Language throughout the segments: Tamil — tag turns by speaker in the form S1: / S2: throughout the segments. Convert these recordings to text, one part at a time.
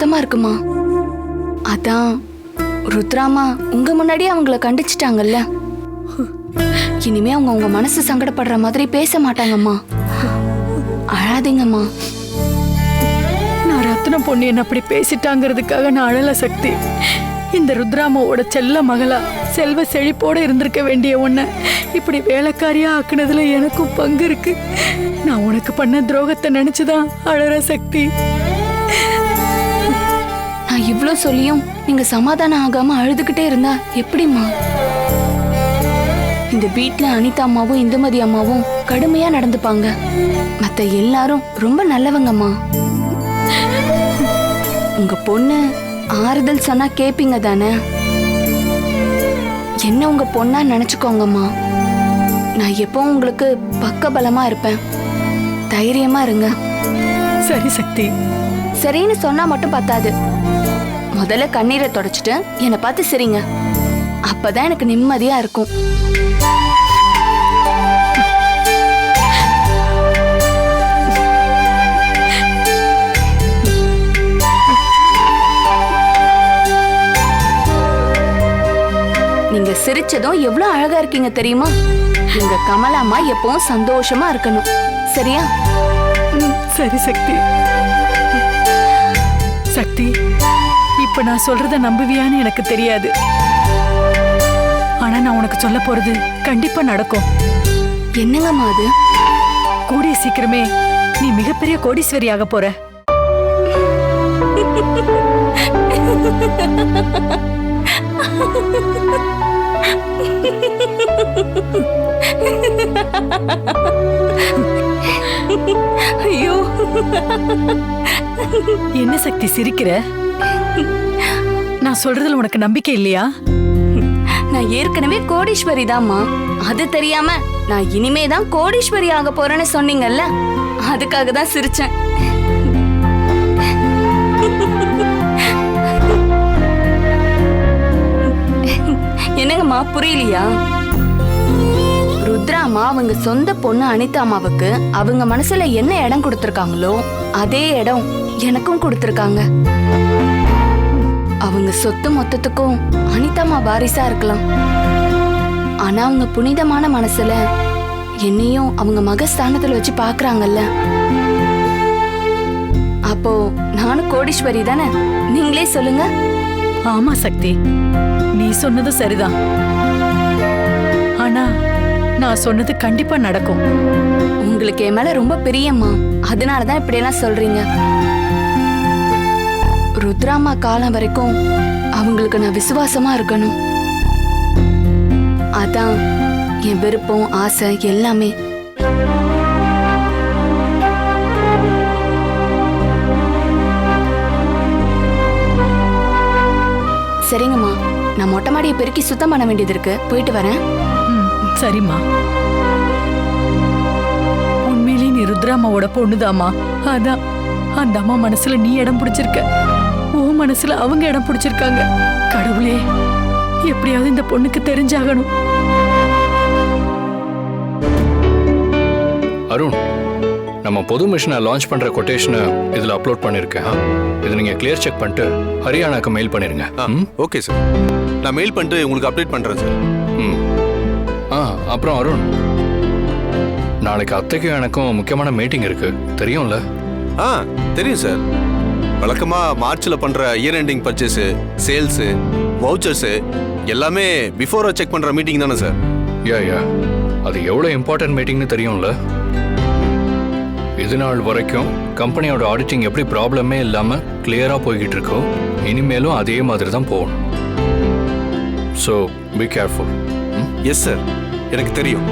S1: வருத்தமா இருக்குமா? அதான் ருத்ராமா உங்க முன்னாடி அவங்கள கண்டிச்சிட்டாங்கல்ல. இனிமே அவங்க உங்க மனசு சங்கடப்படுற மாதிரி பேச மாட்டாங்கம்மா. அழாதீங்கம்மா.
S2: நான் ரத்ன பொண்ணு என்ன அப்படி பேசிட்டாங்கிறதுக்காக நான் அழல சக்தி. இந்த ருத்ராமாவோட செல்ல மகளா செல்வ செழிப்போட இருந்திருக்க வேண்டிய ஒன்ன இப்படி வேலைக்காரியா ஆக்குனதுல எனக்கும் பங்கு இருக்கு. நான் உனக்கு பண்ண துரோகத்தை நினைச்சுதான் அழற சக்தி.
S1: நான் இவ்ளோ சொல்லியும் நீங்க சமாதானம் ஆகாம அழுதுகிட்டே இருந்தா எப்படிம்மா? இந்த வீட்ல அனிதா அம்மாவும் இந்துமதி அம்மாவும் கடுமையா நடந்துப்பாங்க. மத்த எல்லாரும் ரொம்ப நல்லவங்கம்மா. உங்க பொண்ணு ஆறுதல் சொன்னா கேப்பீங்க தானே? என்ன உங்க பொண்ணா நினைச்சுக்கோங்கம்மா. நான் எப்பவும் உங்களுக்கு பக்கபலமா இருப்பேன். தைரியமா இருங்க.
S2: சரி சக்தி.
S1: சரின்னு சொன்னா மட்டும் பத்தாது. முதல்ல கண்ணீரை தொடச்சிட்டு என்னை பார்த்து சரிங்க. அப்பதான் எனக்கு நிம்மதியா இருக்கும். நீங்க சிரிச்சதும் எவ்வளவு அழகா இருக்கீங்க தெரியுமா? எங்க கமலாம்மா எப்பவும் சந்தோஷமா இருக்கணும். சரியா?
S2: ம், சரி சக்தி. சக்தி இப்ப நான் சொல்றத நம்புவியான்னு எனக்கு தெரியாது. ஆனா நான் உனக்கு சொல்ல போறது கண்டிப்பா நடக்கும்.
S1: என்னங்கம்மா அது?
S2: கூடிய சீக்கிரமே நீ மிகப்பெரிய கோடீஸ்வரி ஆக போற.
S1: ஐயோ.
S2: என்ன சக்தி சிரிக்கிற? நான் சொல்றதுல உனக்கு நம்பிக்கை இல்லையா?
S1: நான் ஏற்கனவே கோடீஸ்வரி தாம்மா அது தெரியாம நான் இனிமே தான் கோடீஸ்வரி ஆக போறேன்னு சொன்னீங்கல்ல? அதுக்காக தான் சிரிச்சேன். என்னங்கம்மா புரியலையா? ருத்ராமா அவங்க சொந்த பொண்ணு அனிதா அம்மாவுக்கு அவங்க மனசுல என்ன இடம் கொடுத்திருக்காங்களோ அதே இடம் எனக்கும் கொடுத்திருக்காங்க. அவங்க சொத்து மொத்தத்துக்கும் அனிதாமா வாரிசா இருக்கலாம். ஆனா அவங்க புனிதமான மனசுல என்னையும் அவங்க மகஸ்தானத்துல வச்சு பாக்குறாங்கல்ல. அப்போ நானும் கோடீஸ்வரி தானே? நீங்களே சொல்லுங்க.
S2: ஆமா சக்தி. நீ சொன்னது சரிதான். ஆனா நான் சொன்னது கண்டிப்பா நடக்கும்.
S1: உங்களுக்கு என் மேல ரொம்ப பிரியம்மா. அதனாலதான் இப்படி எல்லாம் சொல்றீங்க. ருத்ராமா காலம் வரைக்கும் அவங்களுக்கு நான் விசுவாசமா இருக்கணும். அதான் என் விருப்பம் ஆசை எல்லாமே. சரிங்கம்மா. நான் மொட்டை மாடியை பெருக்கி சுத்தம் பண்ண வேண்டியது இருக்கு. போயிட்டு வரேன்.
S2: ம், சரிம்மா. உண்மையிலேயே நீ ருத்ராமாவோட பொண்ணுதாம்மா. அதான் அந்த அம்மா மனசுல நீ இடம் பிடிச்சிருக்க. உன் மனசுல அவங்க இடம் பிடிச்சிருக்காங்க. கடவுளே எப்படியாவது இந்த பொண்ணுக்கு தெரிஞ்சாகணும்.
S3: அருண் நம்ம புது மிஷினை லான்ச் பண்ற கொட்டேஷனை இதுல அப்லோட் பண்ணிருக்கேன். இது நீங்க கிளியர் செக் பண்ணிட்டு ஹரியானாக்கு மெயில் பண்ணிருங்க?
S4: ஓகே சார் நான் மெயில் பண்ணிட்டு உங்களுக்கு அப்டேட் பண்ணுறேன் சார்
S3: ம். ஆ அப்புறம் அருண் நாளைக்கு அத்தைக்கும் எனக்கும் முக்கியமான மீட்டிங் இருக்கு. தெரியும்ல?
S4: ஆ தெரியும் சார் வழக்கமாக மார்ச்சில் பண்ணுற year ending purchase sales vouchers எல்லாமே பிஃபோராக செக் பண்ணுற மீட்டிங் தானே சார்
S3: யா யா. அது எவ்வளோ இம்பார்ட்டன்ட் மீட்டிங்னு தெரியும்ல? இது நாள் வரைக்கும் கம்பெனியோட ஆடிட்டிங் எப்படி ப்ராப்ளமே இல்லாமல் கிளியராக போய்கிட்டு இருக்கோ இனிமேலும் அதே மாதிரி தான் போகணும். So be careful
S4: yes sir எனக்கு தெரியும்.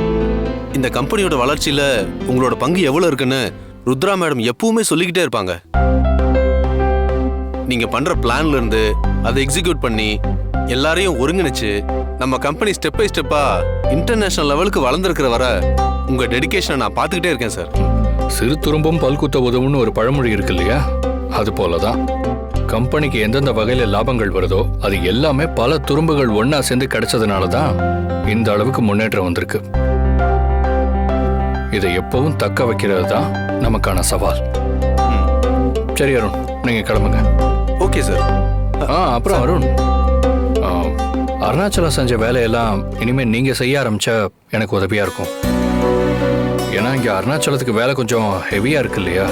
S4: இந்த கம்பெனியோட வளர்ச்சியில் உங்களோட பங்கு எவ்வளோ இருக்குன்னு ருத்ரா மேடம் எப்பவுமே சொல்லிக்கிட்டே இருப்பாங்க. நீங்கள் பண்ணுற பிளான்ல இருந்து அதை எக்ஸிக்யூட் பண்ணி எல்லாரையும் ஒருங்கிணைச்சு நம்ம கம்பெனி ஸ்டெப் பை ஸ்டெப்பாக இன்டர்நேஷனல் லெவலுக்கு வளர்ந்துருக்கிற வர உங்கள் டெடிகேஷனை நான் பார்த்துக்கிட்டே இருக்கேன் சார்
S3: சிறு துரும்பும் பல்குத்த உதவும்னு ஒரு பழமொழி இருக்கு இல்லையா? அது போல தான் கம்பெனிக்கு எந்தெந்த வகையில லாபங்கள் வருதோ அது எல்லாமே பல துரும்புகள் ஒண்ணா சேர்ந்து கிடைச்சதுனால தான் இந்த அளவுக்கு முன்னேற்றம் வந்திருக்கு. இதை எப்பவும் தக்க வைக்கிறது தான் நமக்கான சவால். சரி அருண் நீங்க கிளம்புங்க.
S4: Okay sir.
S3: ஆ அப்புறம் அருண். ஆ, அருணாச்சலம் செஞ்ச வேலையெல்லாம் இனிமேல் நீங்கள் செய்ய ஆரம்பிச்சா எனக்கு உதவியாக இருக்கும். ஏன்னா இங்கே அருணாச்சலத்துக்கு வேலை கொஞ்சம் ஹெவியாக இருக்கு இல்லையா?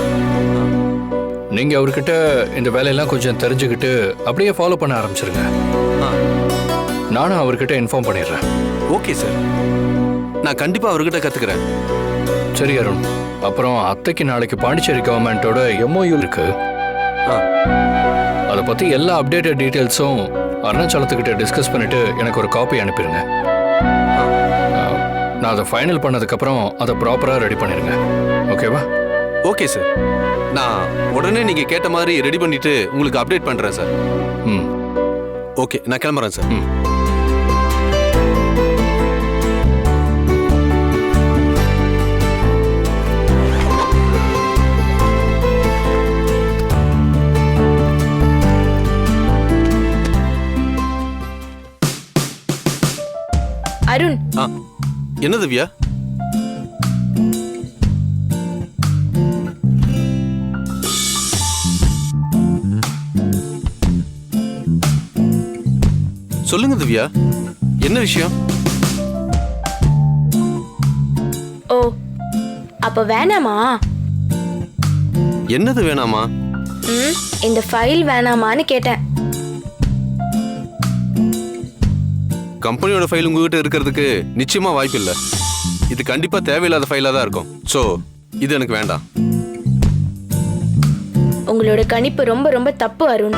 S3: நீங்கள் அவர்கிட்ட இந்த வேலையெல்லாம் கொஞ்சம் தெரிஞ்சுக்கிட்டு அப்படியே ஃபாலோ பண்ண ஆரம்பிச்சிருங்க.
S4: ஆ.
S3: நானும் அவர்கிட்ட இன்ஃபார்ம் பண்ணிடுறேன்.
S4: Okay sir. நான் கண்டிப்பா அவர்கிட்ட கத்துக்கிறேன்.
S3: சரி அருண். அப்புறம் அத்தைக்கு நாளைக்கு பாண்டிச்சேரி கவர்மெண்ட்டோட எம்ஓயு இருக்கு. அதை பற்றி எல்லா அப்டேட்டட் டீட்டெயில்ஸும் அருணாச்சலத்துக்கிட்ட டிஸ்கஸ் பண்ணிட்டு எனக்கு ஒரு காப்பி அனுப்பிடுங்க நான் அதை ஃபைனல் பண்ணதுக்கப்புறம் அதை ப்ராப்பராக ரெடி பண்ணிடுங்க ஓகேவா
S4: ஓகே சார் நான் உடனே நீங்க கேட்ட மாதிரி ரெடி பண்ணிட்டு உங்களுக்கு அப்டேட் பண்றேன் சார்
S3: ம்.
S4: ஓகே நான் கிளம்புறேன் சார்
S3: ம்.
S4: ஆ என்ன திவ்யா? சொல்லுங்க திவ்யா என்ன விஷயம்?
S5: ஓ அப்ப வேணாமா?
S4: என்னது வேணாமா?
S5: இந்த ஃபைல் வேணாமான்னு கேட்டேன்.
S4: கம்பெனியோட ஃபைல் உங்ககிட்ட இருக்கிறதுக்கு நிச்சயமா வாய்ப்பு இல்லை இது கண்டிப்பா தேவையில்லாத ஃபைலா தான் இருக்கும். ஸோ இது எனக்கு வேண்டாம்.
S5: உங்களோட கணிப்பு ரொம்ப ரொம்ப தப்பு அருண்.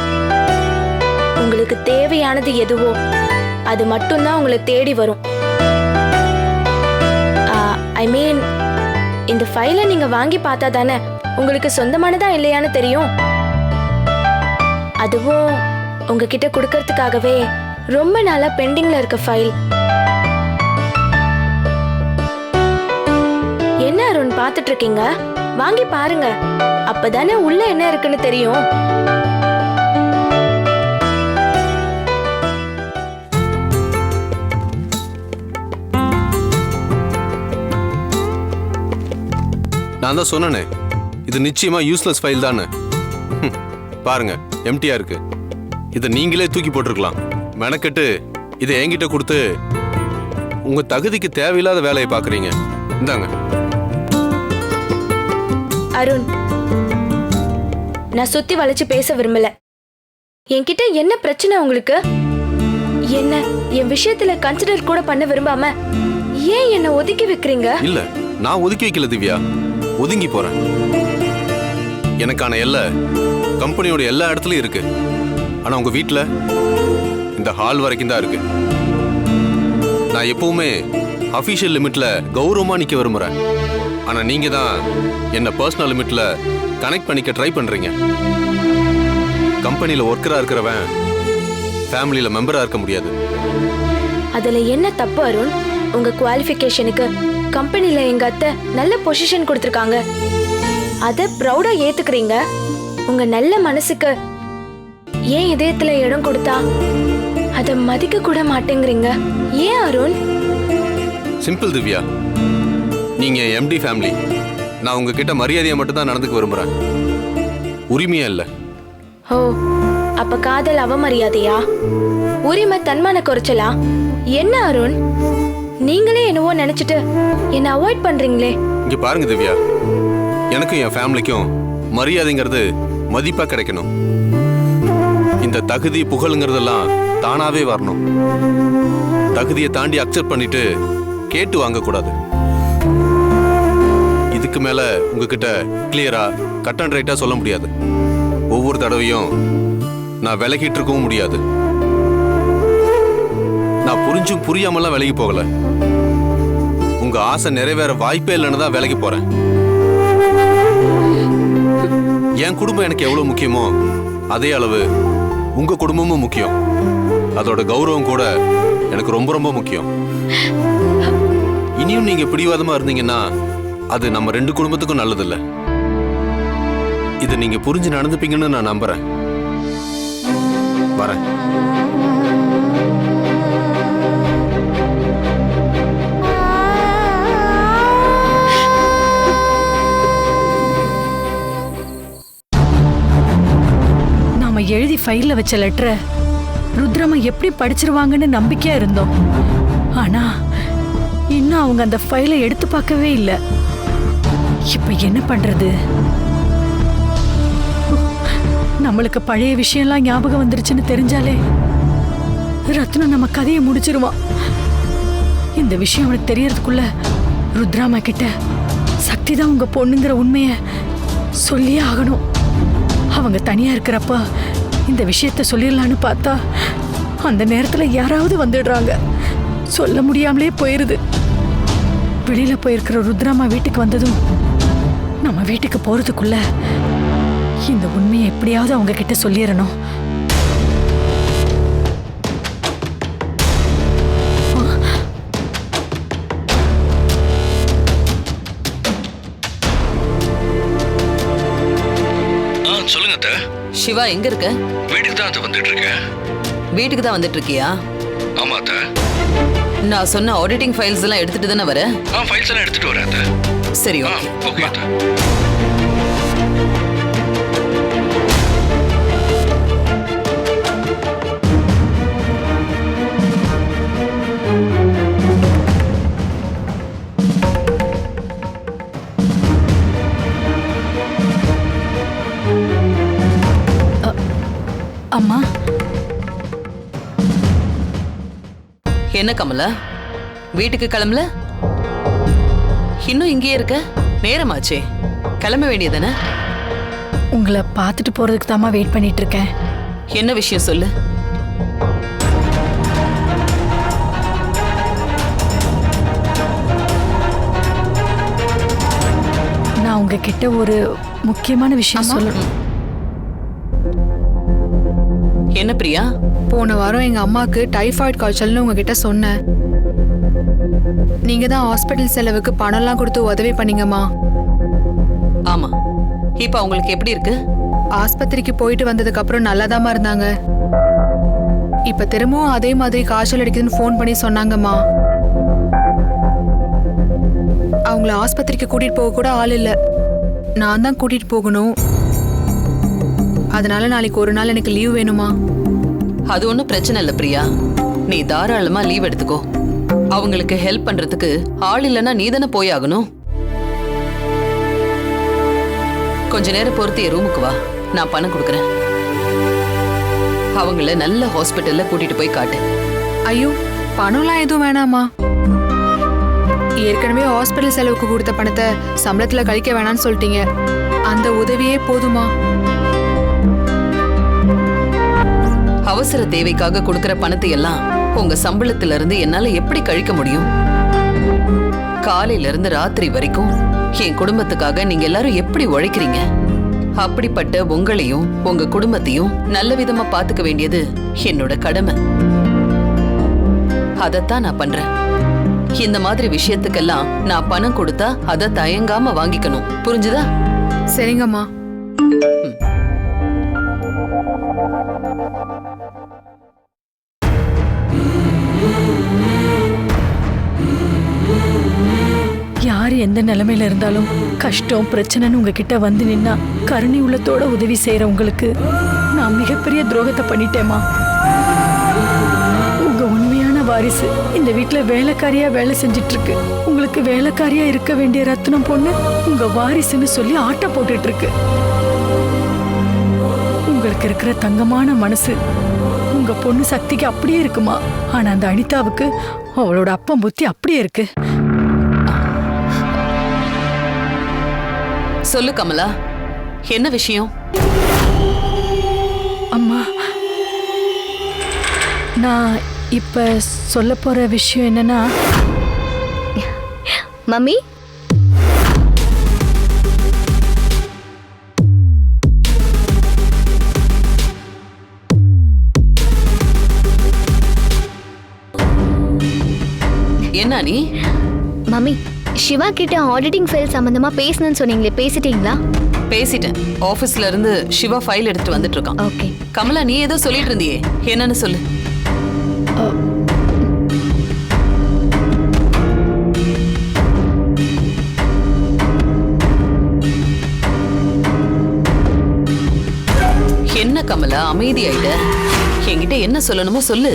S5: உங்களுக்கு தேவையானது எதுவோ அது மட்டும்தான் உங்களை தேடி வரும். ஐ மீன் இந்த ஃபைலை நீங்க வாங்கி பார்த்தா தானே உங்களுக்கு சொந்தமானதா இல்லையான்னு தெரியும். அதுவும் உங்ககிட்ட கொடுக்கறதுக்காகவே. ரொம்ப நாளா பெண்டிங்ல இருக்க ஃபைல் என்ன அருண் பார்த்துட்டு இருக்கீங்க வாங்கி பாருங்க. அப்பதானே உள்ள என்ன இருக்குன்னு தெரியும்.
S4: நான் தான் சொன்னேனே இது நிச்சயமா யூஸ்லெஸ் ஃபைல் தானே. பாருங்க எம்டியா இருக்கு. இதை நீங்களே தூக்கி போட்டிருக்கலாம். மெனக்கெட்டு இதை என்கிட்ட கொடுத்து உங்க தகுதிக்கு தேவையில்லாத வேலையை பார்க்குறீங்க. இந்தாங்க.
S5: அருண் நான் சுத்தி வளைச்சு பேச விரும்பல. என்கிட்ட என்ன பிரச்சனை உங்களுக்கு? என்ன என் விஷயத்துல கன்சிடர் கூட பண்ண விரும்பாம ஏன் என்ன ஒதுக்கி வைக்கிறீங்க?
S4: இல்ல நான் ஒதுக்கி வைக்கல திவ்யா. ஒதுங்கி போறேன். எனக்கான எல்லை கம்பெனியோட எல்லா இடத்துலயும் இருக்கு. ஆனா உங்க வீட்ல இந்த ஹால் வரைக்கும் தான் இருக்கு. நான் எப்பவுமே அபிஷியல் லிமிட்ல கௌரவமா நிக்க விரும்புறேன். ஆனா நீங்க தான் என்ன பர்சனல் லிமிட்ல கனெக்ட் பண்ணிக்க ட்ரை பண்றீங்க. கம்பெனில ஒர்க்கரா இருக்கிறவன் ஃபேமிலியில மெம்பரா இருக்க முடியாது.
S5: அதுல என்ன தப்பு அருண்? உங்க குவாலிஃபிகேஷனுக்கு கம்பெனில எங்க அத்தை நல்ல பொசிஷன் கொடுத்துருக்காங்க. அத ப்ரௌடா ஏத்துக்கிறீங்க. உங்க நல்ல மனசுக்கு ஏன் இதயத்துல இடம் கொடுத்தா? அத மதிக்க கூட மாட்டேங்கிறீங்க. ஏன் அருண்?
S4: சிம்பிள் திவ்யா. நீங்க எம்டி ஃபேமிலி நான் உங்ககிட்ட மரியாதையை மட்டும் தான் நடந்துக்க விரும்புறேன். உரிமையா இல்லை.
S5: ஓ அப்ப காதல் அவமரியாதையா? உரிமை தன்மான குறைச்சலா? என்ன அருண்? நீங்களே என்னவோ நினைச்சிட்டு என்ன அவாய்ட் பண்றீங்களே.
S4: இங்க பாருங்க திவ்யா. எனக்கும் என் ஃபேமிலிக்கும் மரியாதைங்கிறது மதிப்பா கிடைக்கணும். இந்த தகுதி புகழுங்கிறதெல்லாம் தானாவே வரணும். தகுதியை தாண்டி அக்செப்ட் பண்ணிட்டு கேட்டு வாங்கக்கூடாது. இதுக்கு மேல உங்ககிட்ட கிளியரா கட் அண்ட் ரைட்டா சொல்ல முடியாது. ஒவ்வொரு தடவையும் நான் விலகிட்டு இருக்கவும் முடியாது. நான் புரிஞ்சும் புரியாமலாம் விலகி போகல. உங்க ஆசை நிறைவேற வாய்ப்பே இல்லைன்னு தான் விலகி போறேன். என் குடும்பம் எனக்கு எவ்வளவு முக்கியமோ அதே அளவு உங்க குடும்பமும் முக்கியம். அதோட கௌரவம் கூட எனக்கு ரொம்ப ரொம்ப முக்கியம். இனியும் நீங்க பிடிவாதமா இருந்தீங்கன்னா அது நம்ம ரெண்டு குடும்பத்துக்கும் நல்லதில்ல. இதை நீங்க புரிஞ்சு நடந்துப்பீங்கன்னு நான் நம்புறேன். வரேன்.
S2: எழுதி ஃபைல்ல வச்ச லெட்டரை ருத்ரமா எப்படி படிச்சிருவாங்கன்னு நம்பிக்கையா இருந்தோம். ஆனா இன்னும் அவங்க அந்த ஃபைலை எடுத்து பார்க்கவே இல்லை. இப்ப என்ன பண்றது? நம்மளுக்கு பழைய விஷயம்லாம் ஞாபகம் வந்துருச்சுன்னு தெரிஞ்சாலே ரத்னம் நம்ம கதையை முடிச்சிருவான். இந்த விஷயம் அவனுக்கு தெரியறதுக்குள்ள ருத்ராமா கிட்ட சக்தி தான் உங்க பொண்ணுங்கிற உண்மையை சொல்லியே ஆகணும். அவங்க தனியா இருக்கிறப்ப இந்த விஷயத்த சொல்லிடலான்னு பார்த்தா அந்த நேரத்தில் யாராவது வந்துடுறாங்க. சொல்ல முடியாமலே போயிருது. வெளியில் போயிருக்கிற ருத்ராமா வீட்டுக்கு வந்ததும் நம்ம வீட்டுக்கு போகிறதுக்குள்ள இந்த உண்மையை எப்படியாவது அவங்க கிட்ட சொல்லிடணும்.
S6: சிவா எங்க இருக்க?
S3: வீட்டுக்கு தான் அத்தை வந்துட்டு இருக்கேன்.
S6: வீட்டுக்கு தான் வந்துட்டு இருக்கியா?
S3: ஆமா அத்தை.
S6: நான் சொன்ன ஆடிட்டிங் ஃபைல்ஸ் எல்லாம் எடுத்துட்டு தானே வர?
S3: ஆ ஃபைல்ஸ் எல்லாம் எடுத்துட்டு வரேன் அத்தை.
S6: சரி
S3: ஆ
S6: ஓகே
S3: ஓகே அத்தை.
S6: என்ன கமலா? வீட்டுக்கு கிளம்பல? இன்னும் இங்கேயே இருக்க? நேரமாச்சே. கிளம்ப வேண்டியதானே
S2: உங்களை பார்த்துட்டு போறதுக்கு தாம்மா வெயிட் பண்ணிட்டு இருக்கேன்
S6: என்ன விஷயம் சொல்லு?
S2: நான் உங்ககிட்ட ஒரு முக்கியமான விஷயம் சொல்லணும்.
S6: என்ன பிரியா?
S7: போன வாரம் எங்க அம்மாக்கு டைஃபாய்டு காய்ச்சல்னு உங்ககிட்ட சொன்னேன். நீங்க தான் ஹாஸ்பிட்டல் செலவுக்கு பணம்லாம் கொடுத்து உதவி பண்ணீங்கம்மா.
S6: ஆமா. இப்ப அவங்களுக்கு எப்படி இருக்கு?
S7: ஆஸ்பத்திரிக்கு போயிட்டு வந்ததுக்கு அப்புறம் நல்லாதாம்மா இருந்தாங்க. இப்ப திரும்பவும் அதே மாதிரி காய்ச்சல் அடிக்குதுன்னு ஃபோன் பண்ணி சொன்னாங்கம்மா. அவங்கள ஆஸ்பத்திரிக்கு கூட்டிட்டு போக கூட ஆள் இல்ல. நான் தான் கூட்டிட்டு போகணும். அதனால நாளைக்கு ஒரு நாள் எனக்கு லீவ் வேணுமா
S6: அது ஒன்றும் பிரச்சனை இல்லை பிரியா. நீ தாராளமா லீவ் எடுத்துக்கோ. அவங்களுக்கு ஹெல்ப் பண்றதுக்கு ஆள் இல்லைன்னா நீ தானே போய் ஆகணும். கொஞ்ச நேரம் பொறுத்து என் ரூமுக்கு வா. நான் பணம் கொடுக்குறேன். அவங்கள நல்ல ஹாஸ்பிட்டல்ல கூட்டிட்டு போய் காட்டு.
S7: ஐயோ பணம்லாம் எதுவும் வேணாமா? ஏற்கனவே ஹாஸ்பிட்டல் செலவுக்கு கொடுத்த பணத்தை சம்பளத்துல கழிக்க வேணாம்னு சொல்லிட்டீங்க. அந்த உதவியே போதுமா?
S6: அவசர தேவைக்காக கொடுக்கிற பணத்தை எல்லாம் உங்க சம்பளத்துல இருந்து என்னால எப்படி கழிக்க முடியும்? காலையில இருந்து ராத்திரி வரைக்கும் என் குடும்பத்துக்காக நீங்க எல்லாரும் எப்படி உழைக்கிறீங்க? அப்படிப்பட்ட உங்களையும் உங்க குடும்பத்தையும் நல்ல விதமா பாத்துக்க வேண்டியது என்னோட கடமை. அதத்தான் நான் பண்றேன். இந்த மாதிரி விஷயத்துக்கெல்லாம் நான் பணம் கொடுத்தா அதை தயங்காம வாங்கிக்கணும். புரிஞ்சுதா?
S7: சரிங்கம்மா.
S2: எந்த நிலைமையில இருந்தாலும் கஷ்டம் பிரச்சனைன்னு உங்ககிட்ட வந்து நின்னா கருணை உள்ளத்தோட உதவி செய்யற உங்களுக்கு நான் மிகப்பெரிய துரோகத்தை பண்ணிட்டேமா உங்க உண்மையான வாரிசு இந்த வீட்டுல வேலைக்காரியா வேலை செஞ்சிட்டு இருக்கு உங்களுக்கு வேலைக்காரியா இருக்க வேண்டிய ரத்னம் பொண்ணு உங்க வாரிசுன்னு சொல்லி ஆட்டம் போட்டுட்டு இருக்கு உங்களுக்கு இருக்கிற தங்கமான மனசு உங்க பொண்ணு சக்திக்கு அப்படியே இருக்குமா? ஆனா அந்த அனிதாவுக்கு அவளோட அப்பம் புத்தி அப்படியே இருக்கு.
S6: சொல்லு கமலா. என்ன விஷயம்?
S2: அம்மா நான் இப்ப சொல்ல போற விஷயம் என்னன்னா
S8: மம்மி?
S6: என்ன நீ?
S8: மம்மி சிவா கிட்ட ஆடிட்டிங் ஃபைல் சம்பந்தமா பேசணும்னு சொன்னீங்களே பேசிட்டீங்களா?
S6: பேசிட்டேன். ஆபீஸ்ல இருந்து சிவா ஃபைல் எடுத்துட்டு வந்துட்டு இருக்கான்
S8: ஓகே.
S6: கமலா நீ ஏதோ சொல்லிட்டு இருந்தியே? என்னன்னு சொல்லு. என்ன கமலா அமைதி ஆயிட்ட? என்கிட்ட என்ன சொல்லணுமோ சொல்லு.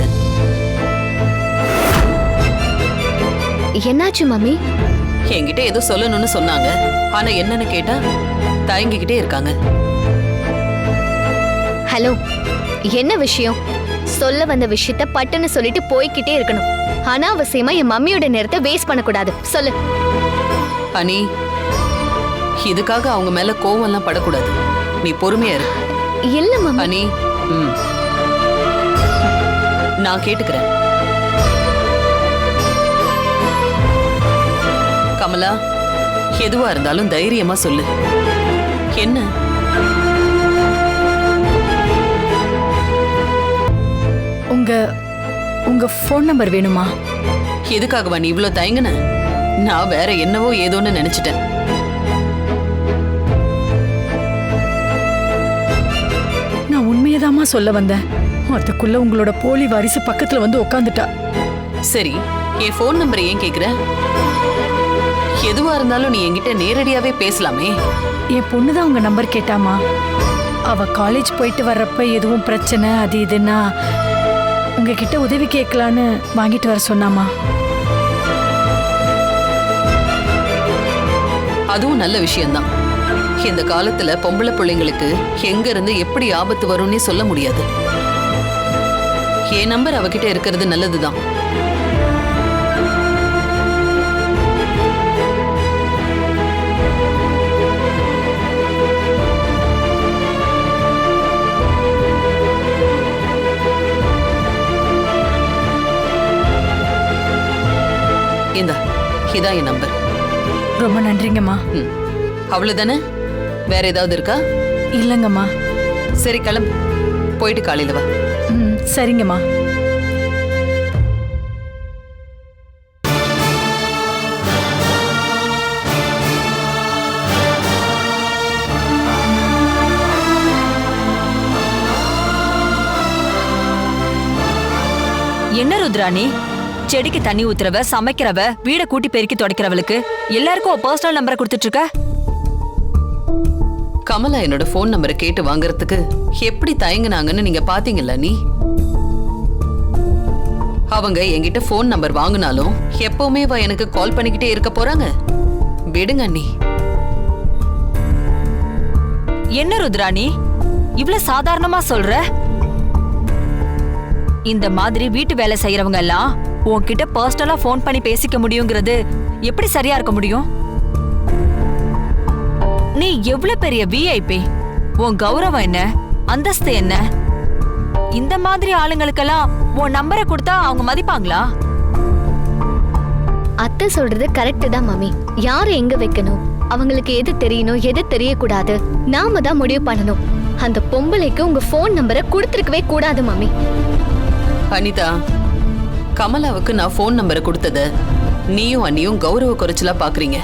S8: என்னாச்சு மம்மி?
S6: என்கிட்ட ஏதோ சொல்லணும்னு சொன்னாங்க. ஆனா என்னன்னு கேட்டா தயங்கிக்கிட்டே இருக்காங்க.
S8: ஹலோ என்ன விஷயம்? சொல்ல வந்த விஷயத்த பட்டுன்னு சொல்லிட்டு போய்க்கிட்டே இருக்கணும். அனாவசியமா என் மம்மியோட நேரத்தை வேஸ்ட் பண்ணக்கூடாது. சொல்லு.
S6: அனி இதுக்காக அவங்க மேல கோவம் எல்லாம் படக்கூடாது. நீ பொறுமையா இரு.
S8: இல்ல மம்மி.
S6: அனி ம். நான் கேட்டுக்கிறேன். கமலா எதுவா இருந்தாலும் தைரியமா சொல்லு. என்ன?
S2: உங்க உங்க ஃபோன் நம்பர் வேணுமா?
S6: எதுக்காகவா நீ இவ்ளோ தயங்குன? நான் வேற என்னவோ ஏதோன்னு நினைச்சிட்டேன்.
S2: நான் உண்மையதாம்மா சொல்ல வந்தேன். அதுக்குள்ள உங்களோட போலி வாரிசு பக்கத்துல வந்து உட்காந்துட்டா
S6: சரி என் ஃபோன் நம்பர் ஏன் கேக்குற? எதுவா இருந்தாலும் நீ என்கிட்ட நேரடியாவே பேசலாமே.
S2: என் பொண்ணு தான் உங்க நம்பர் கேட்டாமா? அவ காலேஜ் போயிட்டு வர்றப்ப எதுவும் பிரச்சனை அது இதுன்னா உங்ககிட்ட உதவி கேட்கலான்னு வாங்கிட்டு வர சொன்னாமா?
S6: அதுவும் நல்ல விஷயம்தான். இந்த காலத்துல பொம்பளை பிள்ளைங்களுக்கு எங்க இருந்து எப்படி ஆபத்து வரும்னே சொல்ல முடியாது. என் நம்பர் அவகிட்ட இருக்கிறது நல்லதுதான். இதான் என் நம்பர்
S2: ரொம்ப நன்றிங்கம்மா.
S6: ம். அவ்வளவுதானே வேற ஏதாவது இருக்கா?
S2: இல்லைங்கம்மா.
S6: சரி கிளம்பு. போயிட்டு காலையில வா.
S2: ம் சரிங்கம்மா.
S9: என்ன ருத்ராணி? செடிக்கு தண்ணி ஊத்துறவ சமைக்கிறவ வீட கூட்டி பெருக்கி துடைக்கிறவளுக்கு எல்லாருக்கும் பர்சனல் நம்பரை கொடுத்துட்டு இருக்க
S6: கமலா என்னோட ஃபோன் நம்பரை கேட்டு வாங்குறதுக்கு எப்படி தயங்குனாங்கன்னு நீங்க பாத்தீங்கல்ல நீ? அவங்க என்கிட்ட ஃபோன் நம்பர் வாங்கினாலும் எப்பவுமே வா எனக்கு கால் பண்ணிக்கிட்டே இருக்க போறாங்க. விடுங்க அண்ணி.
S9: என்ன ருத்ராணி இவ்ளோ சாதாரணமா சொல்ற? இந்த மாதிரி வீட்டு வேலை செய்யறவங்க எல்லாம் உன்கிட்ட பர்சனலா ஃபோன் பண்ணி பேசிக்க முடியுங்கிறது எப்படி சரியா இருக்க முடியும்? நீ எவ்வளவு பெரிய விஐபி உன் கௌரவம் என்ன? அந்தஸ்து என்ன? இந்த மாதிரி ஆளுங்களுக்கெல்லாம் உன் நம்பரை கொடுத்தா அவங்க மதிப்பாங்களா?
S8: அத்தை சொல்றது கரெக்ட் தான் மம்மி. யாரை எங்க வைக்கணும்? அவங்களுக்கு எது தெரியணும் எது தெரியக்கூடாது? நாம தான் முடிவு பண்ணணும். அந்த பொம்பளைக்கு உங்க ஃபோன் நம்பரை கொடுத்துருக்கவே கூடாது மம்மி.
S6: அனிதா கமலாவுக்கு நான் ஃபோன் நம்பரை கொடுத்தத. நீயும் அண்ணியும் கௌரவ குறைச்சலா பாக்குறீங்க.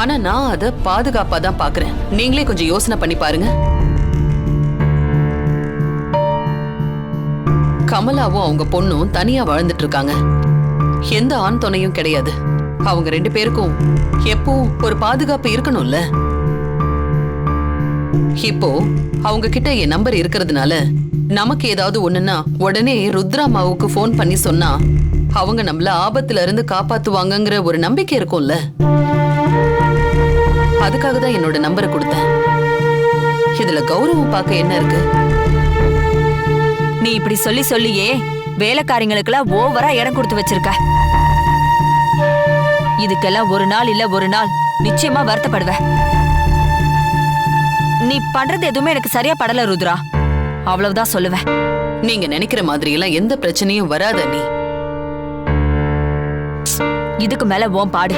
S6: ஆனா நான் அதை பாதுகாப்பா தான் பாக்குறேன். நீங்களே கொஞ்சம் யோசனை பண்ணி பாருங்க. கமலாவும் அவங்க பொண்ணும் தனியா வாழ்ந்துட்டு இருக்காங்க எந்த ஆண் துணையும் கிடையாது. அவங்க ரெண்டு பேருக்கும் எப்பவும் ஒரு பாதுகாப்பு இருக்கணும்ல? இப்போ அவங்க கிட்ட என் நம்பர் இருக்கிறதுனால நமக்கு ஏதாவது ஒண்ணுன்னா உடனே ருத்ராமாவுக்கு ஃபோன் பண்ணி சொன்னா அவங்க நம்மள ஆபத்துல இருந்து காப்பாத்துவாங்கங்கிற ஒரு நம்பிக்கை இருக்கும்ல. அதுக்காக தான் என்னோட நம்பரை கொடுத்தேன். இதுல கௌரவம் பார்க்க என்ன இருக்கு?
S9: நீ இப்படி சொல்லி சொல்லியே வேலைக்காரங்களுக்கெல்லாம் ஓவரா இடம் கொடுத்து வச்சிருக்க. இதுக்கெல்லாம் ஒரு நாள் இல்ல ஒரு நாள். நிச்சயமா வருத்தப்படுவ. நீ பண்றது எதுவுமே எனக்கு சரியா படல ருத்ரா. அவ்வளவுதான் சொல்லுவேன்.
S6: நீங்க நினைக்கிற மாதிரி எல்லாம் எந்த பிரச்சனையும் வராத நீ.
S9: இதுக்கு மேல உன் பாடு.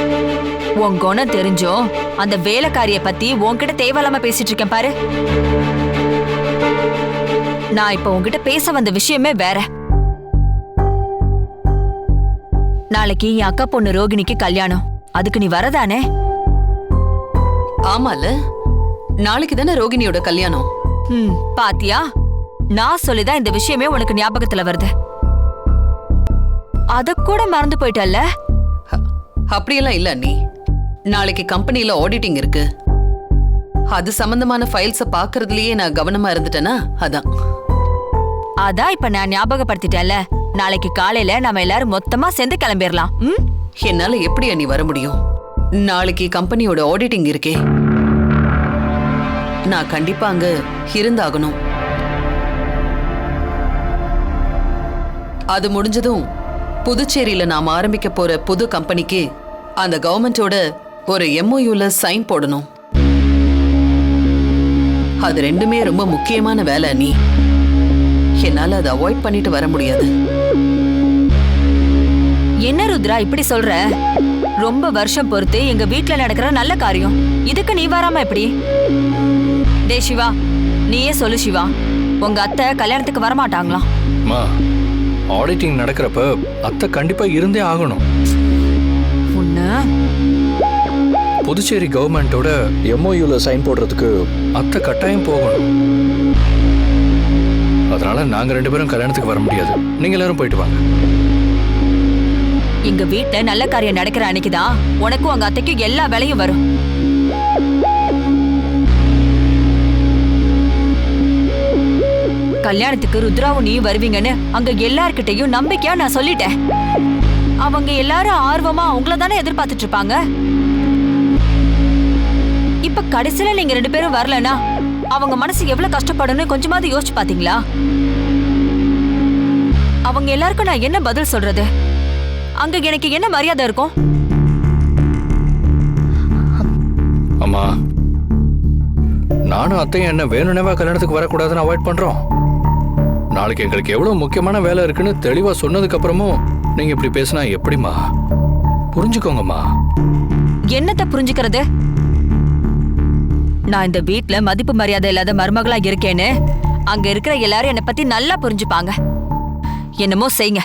S9: உன் குணம் தெரிஞ்சும் அந்த வேலைக்காரிய பத்தி உன்கிட்ட தேவையில்லாம பேசிட்டு இருக்கேன் பாரு. நான் இப்ப உன்கிட்ட பேச வந்த விஷயமே வேற. நாளைக்கு என் அக்கா பொண்ணு ரோகிணிக்கு கல்யாணம். அதுக்கு நீ வரதானே?
S6: ஆமால. நாளைக்கு தானே ரோகிணியோட கல்யாணம்.
S9: ம் பாத்தியா? நான் சொல்லிதான் இந்த விஷயமே உனக்கு ஞாபகத்துல வருது. அத கூட மறந்து போயிட்டல்ல?
S6: அப்படியெல்லாம் இல்ல நீ நாளைக்கு கம்பெனில ஆடிட்டிங் இருக்கு. அது சம்பந்தமான ஃபைல்ஸ பாக்குறதுலயே நான் கவனமா இருந்துட்டேனா? அதான்.
S9: அதான் இப்ப நான் ஞாபகப்படுத்திட்டேன்ல. நாளைக்கு காலையில நம்ம எல்லாரும் மொத்தமா சேர்ந்து கிளம்பிடலாம் ம்?
S6: என்னால எப்படி அண்ணி வர முடியும்? நாளைக்கு கம்பெனியோட ஆடிட்டிங் இருக்கே. நான் கண்டிப்பா அங்க இருந்தாகணும். அது முடிஞ்சதும் புதுச்சேரியில நாம் ஆரம்பிக்க போற புது கம்பெனிக்கு அந்த கவர்மெண்டோட ஒரு எம்ஓயூல சைன் போடணும். அது ரெண்டுமே ரொம்ப முக்கியமான வேலை நீ என்னால அதை அவாய்ட் பண்ணிட்டு வர முடியாது.
S9: என்ன ருத்ரா இப்படி சொல்ற? ரொம்ப வருஷம் பொறுத்து எங்க வீட்ல நடக்கிற நல்ல காரியம். இதுக்கு நீ வராம எப்படி? டே சிவா. நீயே சொல்லு சிவா. உங்க அத்தை கல்யாணத்துக்கு வரமாட்டாங்களாம்.
S3: அம்மா ஆடிட்டிங் நடக்கிறப்ப அத்தை கண்டிப்பா இருந்தே ஆகணும். புதுச்சேரி கவர்மெண்ட்டோட எம்ஓயூல சைன் போடுறதுக்கு அத்தை கட்டாயம் போகணும். அதனால நாங்க ரெண்டு பேரும் கல்யாணத்துக்கு வர முடியாது. நீங்க எல்லாரும் போயிட்டு வாங்க.
S9: எங்க வீட்ல நல்ல காரியம் நடக்கிற அன்னைக்குதான் உனக்கும் உங்க அத்தைக்கும் எல்லா வேலையும் வரும். கல்யாணத்துக்கு ருத்ராவும் நீ வருவீங்கன்னு அங்க எல்லார்கிட்டையும் நம்பிக்கையா நான் சொல்லிட்டேன். அவங்க எல்லாரும் ஆர்வமா அவங்கள தானே எதிர்பார்த்துட்டு இருப்பாங்க? இப்ப கடைசியில நீங்க ரெண்டு பேரும் வரலனா அவங்க மனசு எவ்வளவு கஷ்டப்படும்னு கொஞ்சமாவது யோசிச்சு பாத்தீங்களா? அவங்க எல்லாருக்கும் நான் என்ன பதில் சொல்றது? அங்க எனக்கு என்ன மரியாதை இருக்கும்?
S3: அம்மா நானும் அத்தையும் என்ன வேணும்னேவா கல்யாணத்துக்கு வரக்கூடாதுன்னு அவாய்ட் பண்றோம். நாளைக்கு எங்களுக்கு எவ்வளவு முக்கியமான வேலை இருக்குன்னு தெளிவா சொன்னதுக்கு அப்புறமும் நீங்க இப்படி பேசினா எப்படிம்மா? புரிஞ்சுக்கோங்கம்மா.
S9: என்னத்த புரிஞ்சுக்கிறது? நான் இந்த வீட்ல மதிப்பு மரியாதை இல்லாத மருமகளா இருக்கேன்னு அங்க இருக்கிற எல்லாரும் என்னை பத்தி நல்லா புரிஞ்சுப்பாங்க. என்னமோ செய்யுங்க.